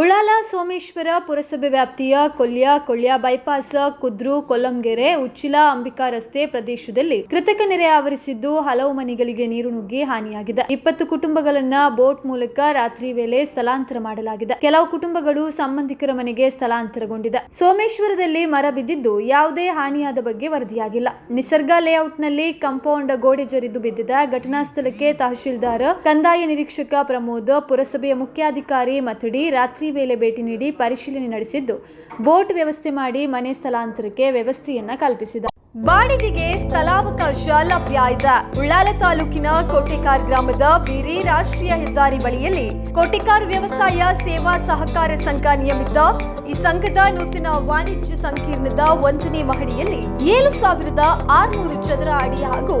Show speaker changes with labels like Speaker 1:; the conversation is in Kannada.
Speaker 1: ಉಳ್ಳಾಲ ಸೋಮೇಶ್ವರ ಪುರಸಭೆ ವ್ಯಾಪ್ತಿಯ ಕೊಲ್ಯ ಕೊಲ್ಯ ಬೈಪಾಸ್, ಕುದ್ರು, ಕೊಲ್ಲಂಗೆರೆ, ಉಚ್ಚಿಲ ಅಂಬಿಕಾ ರಸ್ತೆ ಪ್ರದೇಶದಲ್ಲಿ ಕೃತಕ ನೆರೆ ಆವರಿಸಿದ್ದು ಹಲವು ಮನೆಗಳಿಗೆ ನೀರು ನುಗ್ಗಿ ಹಾನಿಯಾಗಿದೆ. ಇಪ್ಪತ್ತು ಕುಟುಂಬಗಳನ್ನ ಬೋಟ್ ಮೂಲಕ ರಾತ್ರಿ ವೇಳೆ ಸ್ಥಳಾಂತರ ಮಾಡಲಾಗಿದೆ. ಕೆಲವು ಕುಟುಂಬಗಳು ಸಂಬಂಧಿಕರ ಮನೆಗೆ ಸ್ಥಳಾಂತರಗೊಂಡಿದೆ. ಸೋಮೇಶ್ವರದಲ್ಲಿ ಮರ ಬಿದ್ದಿದ್ದು ಯಾವುದೇ ಹಾನಿಯಾದ ಬಗ್ಗೆ ವರದಿಯಾಗಿಲ್ಲ. ನಿಸರ್ಗ ಲೇಔಟ್ನಲ್ಲಿ ಕಾಂಪೌಂಡ್ ಗೋಡೆ ಜರಿದು ಬಿದ್ದಿದೆ ಘಟನಾ ಸ್ಥಳಕ್ಕೆ ತಹಶೀಲ್ದಾರ್, ಕಂದಾಯ ನಿರೀಕ್ಷಕ ಪ್ರಮೋದ್, ಪುರಸಭೆಯ ಮುಖ್ಯಾಧಿಕಾರಿ ಮಥಡಿ ರಾತ್ರಿ ವೇಳೆ ಭೇಟಿ ನೀಡಿ ಪರಿಶೀಲನೆ ನಡೆಸಿದ್ದು, ಬೋಟ್ ವ್ಯವಸ್ಥೆ ಮಾಡಿ ಮನೆ ಸ್ಥಳಾಂತರಕ್ಕೆ ವ್ಯವಸ್ಥೆಯನ್ನ ಕಲ್ಪಿಸಿದ. ಬಾಡಿಗೆಗೆ ಸ್ಥಳಾವಕಾಶ ಲಭ್ಯ ಇದೆ. ಉಳ್ಳಾಲ ತಾಲೂಕಿನ ಕೋಟೆಕಾರ್ ಗ್ರಾಮದ ಬಿರಿ ರಾಷ್ಟ್ರೀಯ ಹೆದ್ದಾರಿ ಬಳಿಯಲ್ಲಿ ಕೋಟೆಕಾರ್ ವ್ಯವಸಾಯ ಸೇವಾ ಸಹಕಾರ ಸಂಘ ನಿಯಮಿತ ಈ ಸಂಘದ ನೂತನ ವಾಣಿಜ್ಯ ಸಂಕೀರ್ಣದ ಒಂದನೇ ಮಹಡಿಯಲ್ಲಿ ಏಳು ಸಾವಿರದ ಆರುನೂರು ಚದರ ಅಡಿ ಹಾಗೂ